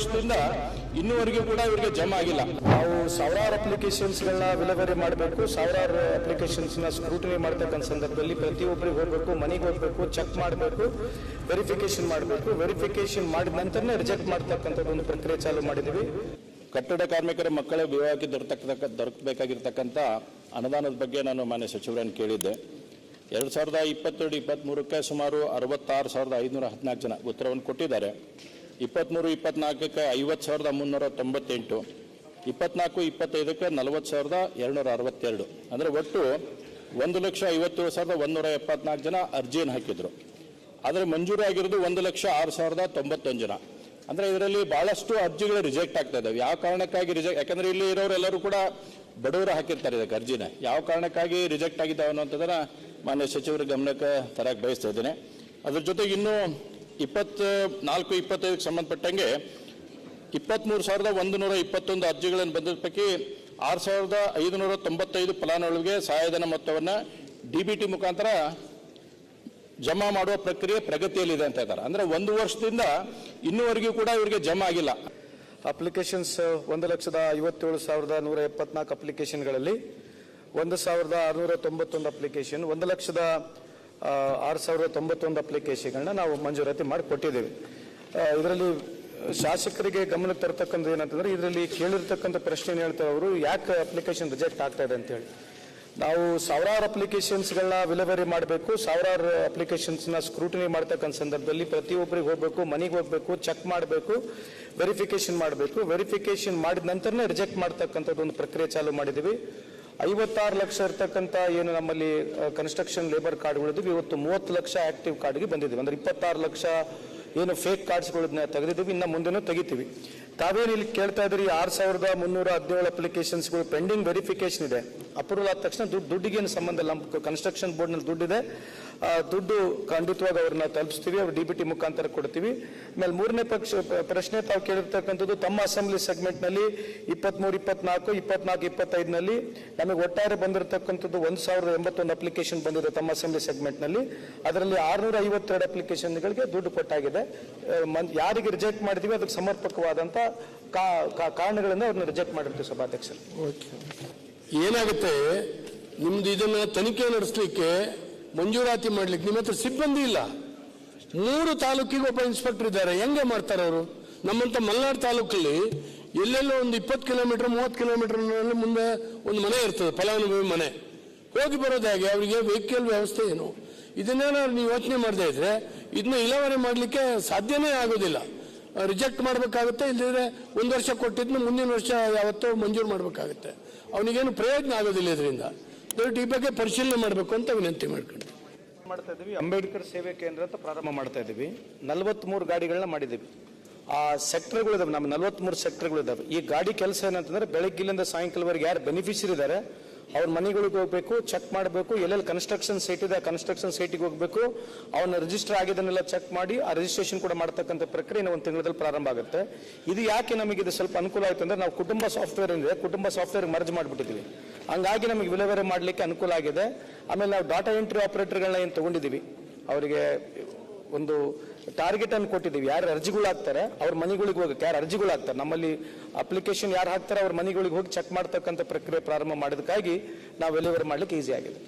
ವರ್ಷದಿಂದ ಇನ್ನೂವರೆಗೂ ಕೂಡ ಇವರಿಗೆ ಜಮಾ ಆಗಿಲ್ಲ. ನಾವು ಸಾವಿರಾರು ಅಪ್ಲಿಕೇಶನ್ಸ್ಗಳನ್ನ ವಿಲೇವಾರಿ ಮಾಡಬೇಕು, ಸಾವಿರಾರು ಅಪ್ಲಿಕೇಶನ್ಸ್ನ ಸ್ಕ್ರೂಟಿನಿ ಮಾಡ್ತಕ್ಕಂಥ ಸಂದರ್ಭದಲ್ಲಿ ಪ್ರತಿಯೊಬ್ಬರಿಗೆ ಹೋಗಬೇಕು, ಮನೆಗೆ ಹೋಗಬೇಕು ಚೆಕ್ ಮಾಡಬೇಕು ವೆರಿಫಿಕೇಶನ್ ಮಾಡಬೇಕು. ವೆರಿಫಿಕೇಶನ್ ಮಾಡಿದ ನಂತರನೇ ರಿಜೆಕ್ಟ್ ಮಾಡ್ತಕ್ಕಂಥದ್ದು ಒಂದು ಪ್ರಕ್ರಿಯೆ ಚಾಲೂ ಮಾಡಿದ್ದೀವಿ. ಕಟ್ಟಡ ಕಾರ್ಮಿಕರ ಮಕ್ಕಳ ವಿವಾಹಕ್ಕೆ ದೊರಕತಕ್ಕ, ದೊರಕಬೇಕಾಗಿರ್ತಕ್ಕಂಥ ಅನುದಾನದ ಬಗ್ಗೆ ನಾನು ಮಾನ್ಯ ಸಚಿವರನ್ನು ಕೇಳಿದ್ದೆ. ಎರಡು ಸಾವಿರದ ಇಪ್ಪತ್ತೆರಡು ಇಪ್ಪತ್ತ್ಮೂರಕ್ಕೆ ಸುಮಾರು ಅರವತ್ತಾರು ಸಾವಿರದ ಐದುನೂರ ಹದಿನಾಲ್ಕು ಜನ ಉತ್ತರವನ್ನು ಕೊಟ್ಟಿದ್ದಾರೆ. ಇಪ್ಪತ್ತ್ಮೂರು ಇಪ್ಪತ್ನಾಲ್ಕಕ್ಕೆ ಐವತ್ತು ಸಾವಿರದ ಮುನ್ನೂರ ತೊಂಬತ್ತೆಂಟು, ಇಪ್ಪತ್ನಾಲ್ಕು, ಇಪ್ಪತ್ತೈದಕ್ಕೆ ನಲವತ್ತು ಸಾವಿರದ ಎರಡುನೂರ ಅರವತ್ತೆರಡು. ಅಂದರೆ ಒಟ್ಟು ಒಂದು ಲಕ್ಷ ಐವತ್ತೇಳು ಸಾವಿರದ ಒಂದೂರ ಎಪ್ಪತ್ನಾಲ್ಕು ಜನ ಅರ್ಜಿಯನ್ನು ಹಾಕಿದರು. ಆದರೆ ಮಂಜೂರು ಆಗಿರೋದು ಒಂದು ಲಕ್ಷ ಆರು ಸಾವಿರದ ತೊಂಬತ್ತೊಂದು ಜನ. ಅಂದರೆ ಇದರಲ್ಲಿ ಭಾಳಷ್ಟು ಅರ್ಜಿಗಳು ರಿಜೆಕ್ಟ್ ಆಗ್ತಾ ಇದ್ದಾವೆ. ಯಾವ ಕಾರಣಕ್ಕಾಗಿ ರಿಜೆಕ್ಟ್ ಯಾಕಂದರೆ ಇಲ್ಲಿ ಇರೋರೆಲ್ಲರೂ ಕೂಡ ಬಡವರು ಹಾಕಿರ್ತಾರೆ ಇದಕ್ಕೆ ಅರ್ಜಿನ. ಯಾವ ಕಾರಣಕ್ಕಾಗಿ ರಿಜೆಕ್ಟ್ ಆಗಿದ್ದಾವೆ ಅನ್ನೋಂಥದ್ದನ್ನು ಮಾನ್ಯ ಸಚಿವರ ಗಮನಕ್ಕೆ ತರಕ್ಕೆ ಬಯಸ್ತಾ ಇದ್ದೇನೆ. ಅದ್ರ ಜೊತೆಗೆ ಇನ್ನೂ ಇಪ್ಪತ್ತು, ನಾಲ್ಕು, ಇಪ್ಪತ್ತೈದಕ್ಕೆ ಸಂಬಂಧಪಟ್ಟಂಗೆ ಇಪ್ಪತ್ತ್ಮೂರು ಸಾವಿರದ ಒಂದು ನೂರ ಇಪ್ಪತ್ತೊಂದು ಅರ್ಜಿಗಳನ್ನು ಬಂದ ಪೈಕಿ ಆರು ಸಾವಿರದ ಐದುನೂರ ತೊಂಬತ್ತೈದು ಫಲಾನುಭವಿಗೆ ಸಹಾಯಧನ ಮೊತ್ತವನ್ನು ಡಿ ಬಿ ಟಿ ಮುಖಾಂತರ ಜಮಾ ಮಾಡುವ ಪ್ರಕ್ರಿಯೆ ಪ್ರಗತಿಯಲ್ಲಿದೆ ಅಂತ ಇದ್ದಾರೆ ಅಂದರೆ ಒಂದು ವರ್ಷದಿಂದ ಇನ್ನೂವರೆಗೂ ಕೂಡ ಇವರಿಗೆ ಜಮಾ ಆಗಿಲ್ಲ. ಅಪ್ಲಿಕೇಶನ್ಸ್, ಒಂದು ಲಕ್ಷದ ಐವತ್ತೇಳು ಸಾವಿರದ ನೂರ ಎಪ್ಪತ್ನಾಲ್ಕು ಅಪ್ಲಿಕೇಶನ್ಗಳಲ್ಲಿ ಒಂದು ಸಾವಿರದ ಆರುನೂರ ತೊಂಬತ್ತೊಂದು ಅಪ್ಲಿಕೇಶನ್, ಒಂದು ಲಕ್ಷದ ಆರು ಸಾವಿರದ ತೊಂಬತ್ತೊಂದು ಅಪ್ಲಿಕೇಶನ್ಗಳನ್ನ ನಾವು ಮಂಜೂರಾತಿ ಮಾಡಿ ಕೊಟ್ಟಿದ್ದೇವೆ ಇದರಲ್ಲಿ ಶಾಸಕರಿಗೆ ಗಮನಕ್ಕೆ ತರತಕ್ಕಂಥ ಏನಂತಂದ್ರೆ, ಇದರಲ್ಲಿ ಕೇಳಿರ್ತಕ್ಕಂಥ ಪ್ರಶ್ನೆ ಏನು ಹೇಳ್ತಾರೆ ಅವರು, ಯಾಕೆ ಅಪ್ಲಿಕೇಶನ್ ರಿಜೆಕ್ಟ್ ಆಗ್ತಾ ಇದೆ ಅಂತೇಳಿ. ನಾವು ಸಾವಿರಾರು ಅಪ್ಲಿಕೇಶನ್ಸ್ಗಳನ್ನ ವಿಲೇವರಿ ಮಾಡಬೇಕು, ಸಾವಿರಾರು ಅಪ್ಲಿಕೇಶನ್ಸ್ನ ಸ್ಕ್ರೂಟಿನಿ ಮಾಡ್ತಕ್ಕಂಥ ಸಂದರ್ಭದಲ್ಲಿ ಪ್ರತಿಯೊಬ್ಬರಿಗೆ ಹೋಗಬೇಕು, ಮನೆಗೆ ಹೋಗಬೇಕು ಚೆಕ್ ಮಾಡಬೇಕು ವೆರಿಫಿಕೇಶನ್ ಮಾಡಬೇಕು. ವೆರಿಫಿಕೇಶನ್ ಮಾಡಿದ ನಂತರನೇ ರಿಜೆಕ್ಟ್ ಮಾಡ್ತಕ್ಕಂಥದ್ದು ಒಂದು ಪ್ರಕ್ರಿಯೆ ಚಾಲೂ ಮಾಡಿದ್ದೀವಿ. ಐವತ್ತಾರು ಲಕ್ಷ ಇರ್ತಕ್ಕಂಥ ಏನು ನಮ್ಮಲ್ಲಿ ಕನ್ಸ್ಟ್ರಕ್ಷನ್ ಲೇಬರ್ ಕಾರ್ಡ್ಗಳಿದ್ವಿ ಇವತ್ತು ಮೂವತ್ತು ಲಕ್ಷ ಆಕ್ಟಿವ್ ಕಾರ್ಡ್ಗೆ ಬಂದಿದ್ದೀವಿ. ಅಂದ್ರೆ ಇಪ್ಪತ್ತಾರು ಲಕ್ಷ ಏನು ಫೇಕ್ ಕಾರ್ಡ್ಸ್ಗಳನ್ನ ತೆಗೆದಿದ್ದೀವಿ. ಇನ್ನು ಮುಂದೆನೂ ತೆಗಿತೀವಿ. ತಾವೇನು ಇಲ್ಲಿ ಕೇಳ್ತಾ ಇದ್ರಿ ಆರು ಸಾವಿರದ ಮುನ್ನೂರ ಹದಿನೇಳು ಅಪ್ಲಿಕೇಶನ್ಸ್ಗಳು ಪೆಂಡಿಂಗ್ ವೆರಿಫಿಕೇಶನ್ ಇದೆ. ಅಪ್ರೂವಲ್ ಆದ ತಕ್ಷಣ ದುಡ್ಡು, ದುಡ್ಡಿಗೇನು ಸಂಬಂಧ ಇಲ್ಲ. ಕನ್ಸ್ಟ್ರಕ್ಷನ್ ಬೋರ್ಡ್ನಲ್ಲಿ ದುಡ್ಡಿದೆ. ದುಡ್ಡು ಖಂಡಿತವಾಗಿ ಅವ್ರನ್ನ ತಲುಪಿಸ್ತೀವಿ, ಅವ್ರು ಡಿ ಬಿ ಟಿ ಮುಖಾಂತರ ಕೊಡ್ತೀವಿ. ಆಮೇಲೆ ಮೂರನೇ ಪಕ್ಷ ಪ್ರಶ್ನೆ ತಾವು ಕೇಳಿರ್ತಕ್ಕಂಥದ್ದು ತಮ್ಮ ಅಸೆಂಬ್ಲಿ ಸೆಗ್ಮೆಂಟ್ನಲ್ಲಿ ಇಪ್ಪತ್ಮೂರು, ಇಪ್ಪತ್ನಾಲ್ಕು ಇಪ್ಪತ್ನಾಲ್ಕು, ಇಪ್ಪತ್ತೈದನಲ್ಲಿ ನಮಗೆ ಒಟ್ಟಾರೆ ಬಂದಿರತಕ್ಕಂಥದ್ದು ಒಂದು ಸಾವಿರದ ಎಂಬತ್ತೊಂದು ಅಪ್ಲಿಕೇಶನ್ ಬಂದಿದೆ ತಮ್ಮ ಅಸೆಂಬ್ಲಿ ಸೆಗ್ಮೆಂಟ್ನಲ್ಲಿ. ಅದರಲ್ಲಿ ಆರುನೂರ ಐವತ್ತೆರಡು ಅಪ್ಲಿಕೇಶನ್ಗಳಿಗೆ ದುಡ್ಡು ಕೊಟ್ಟಾಗಿದೆ. ಯಾರಿಗೆ ರಿಜೆಕ್ಟ್ ಮಾಡಿದೀವಿ, ಅದಕ್ಕೆ ಸಮರ್ಪಕವಾದಂಥ ಕಾರಣಗಳನ್ನು ಅವ್ರನ್ನ ರಿಜೆಕ್ಟ್ ಮಾಡಿರ್ತೀವಿ ಸಭಾಧ್ಯಕ್ಷರು. ಏನಾಗುತ್ತೆ? ನಿಮ್ದು ಇದನ್ನ ತನಿಖೆ ನಡೆಸಲಿಕ್ಕೆ ಮಂಜೂರಾತಿ ಮಾಡ್ಲಿಕ್ಕೆ ನಿಮ್ಮ ಹತ್ರ ಸಿಬ್ಬಂದಿ ಇಲ್ಲ. ಮೂರು ತಾಲೂಕಿಗೆ ಒಬ್ಬ ಇನ್ಸ್ಪೆಕ್ಟರ್ ಇದ್ದಾರೆ. ಹೆಂಗೆ ಮಾಡ್ತಾರೆ ಅವರು? ನಮ್ಮಂತ ಮಲ್ನಾಡ್ ತಾಲೂಕಲ್ಲಿ ಎಲ್ಲೆಲ್ಲೋ ಒಂದು ಇಪ್ಪತ್ತು ಕಿಲೋಮೀಟರ್, ಮೂವತ್ತು ಕಿಲೋಮೀಟರ್ ಮುಂದೆ ಒಂದು ಮನೆ ಇರ್ತದೆ, ಫಲಾನುಭವಿ ಮನೆ. ಹೋಗಿ ಬರೋದು ಅವರಿಗೆ ವೆಹಿಕಲ್ ವ್ಯವಸ್ಥೆ ಏನು? ಇದನ್ನೇನಾದ್ರು ನೀವು ಯೋಚನೆ ಮಾಡದೇ ಇದ್ರೆ, ಇದನ್ನ ಇಲಾವರಿ ಮಾಡಲಿಕ್ಕೆ ಸಾಧ್ಯನೇ ಆಗೋದಿಲ್ಲ. ರಿಜೆಕ್ಟ್ ಮಾಡಬೇಕಾಗುತ್ತೆ ಇಲ್ಲದಿದ್ರೆ ಒಂದು ವರ್ಷ ಕೊಟ್ಟಿದ್ನ ಮುಂದಿನ ವರ್ಷ ಯಾವತ್ತೋ ಮಂಜೂರು ಮಾಡಬೇಕಾಗುತ್ತೆ. ಅವನಿಗೇನು ಪ್ರಯೋಜನ ಆಗೋದಿಲ್ಲ ಇದರಿಂದ. ಈ ಬಗ್ಗೆ ಪರಿಶೀಲನೆ ಮಾಡಬೇಕು ಅಂತ ವಿನಂತಿ ಮಾಡ್ಕೊಂಡು. ಮಾಡ್ತಾ ಇದ್ದೀವಿ. ಅಂಬೇಡ್ಕರ್ ಸೇವೆ ಕೇಂದ್ರ ಅಂತ ಪ್ರಾರಂಭ ಮಾಡ್ತಾ ಇದ್ದೀವಿ. ನಲವತ್ಮೂರು ಗಾಡಿಗಳನ್ನ ಮಾಡಿದ್ದೀವಿ. ಆ ಸೆಕ್ಟರ್ಗಳು ಇದಾವೆ. ನಮ್ಮ ನಲವತ್ಮೂರು ಸೆಕ್ಟರ್ಗಳು ಇದಾವೆ. ಈ ಗಾಡಿ ಕೆಲಸ ಏನಂತಂದ್ರೆ ಬೆಳಗ್ಗಿಲಿಂದ ಸಾಯಂಕಾಲವರೆಗೆ ಯಾರು ಬೆನಿಫಿಷರಿ ಇದ್ದಾರೆ ಅವ್ರ ಮನೆಗಳಿಗೆ ಹೋಗ್ಬೇಕು ಚೆಕ್ ಮಾಡಬೇಕು, ಎಲ್ಲೆಲ್ಲಿ ಕನ್ಸ್ಟ್ರಕ್ಷನ್ ಸೈಟ್ ಇದೆ ಕನ್ಸ್ಟ್ರಕ್ಷನ್ ಸೈಟಿಗೆ ಹೋಗ್ಬೇಕು. ಅವನ ರಿಜಿಸ್ಟರ್ ಆಗಿದ್ದನ್ನೆಲ್ಲ ಚೆಕ್ ಮಾಡಿ, ಆ ರಿಜಿಸ್ಟ್ರೇಷನ್ ಕೂಡ ಮಾಡ್ತಕ್ಕಂಥ ಪ್ರಕ್ರಿಯೆ ಒಂದು ತಿಂಗಳಲ್ಲಿ ಪ್ರಾರಂಭ ಆಗುತ್ತೆ. ಇದು ಯಾಕೆ ನಮಗೆ ಇದು ಸ್ವಲ್ಪ ಅನುಕೂಲ ಆಯ್ತು ಅಂದ್ರೆ ನಾವು ಕುಟುಂಬ ಸಾಫ್ಟ್ವೇರ್ ಇದೆ ಕುಟುಂಬ ಸಾಫ್ಟ್ವೇರ್ ಮರ್ಜ್ ಮಾಡಿಬಿಟ್ಟಿದ್ದೀವಿ. ಹಂಗಾಗಿ ನಮಗೆ ವಿಲೇವಾರಿ ಮಾಡಲಿಕ್ಕೆ ಅನುಕೂಲ ಆಗಿದೆ. ಆಮೇಲೆ ನಾವು ಡಾಟಾ ಎಂಟ್ರಿ ಆಪರೇಟರ್ಗಳನ್ನ ಏನು ತಗೊಂಡಿದ್ದೀವಿ? ಅವರಿಗೆ ಒಂದು ಟಾರ್ಗೆಟ್ ಅನ್ನು ಕೊಟ್ಟಿದ್ದೀವಿ. ಯಾರು ಅರ್ಜಿಗಳು ಹಾಕ್ತಾರೆ, ಅವ್ರ ಮನೆಗಳಿಗೆ ಹೋಗಕ್ಕೆ ಯಾರು ಅರ್ಜಿಗಳು ಹಾಕ್ತಾರೆ? ನಮ್ಮಲ್ಲಿ ಅಪ್ಲಿಕೇಶನ್ ಯಾರು ಹಾಕ್ತಾರೆ, ಅವ್ರ ಮನೆಗಳಿಗೆ ಹೋಗಿ ಚೆಕ್ ಮಾಡ್ತಕ್ಕಂಥ ಪ್ರಕ್ರಿಯೆ ಪ್ರಾರಂಭ ಮಾಡೋದಕ್ಕಾಗಿ ನಾವು ಡೆಲಿವರಿ ಮಾಡ್ಲಿಕ್ಕೆ ಈಸಿ ಆಗಿದೆ.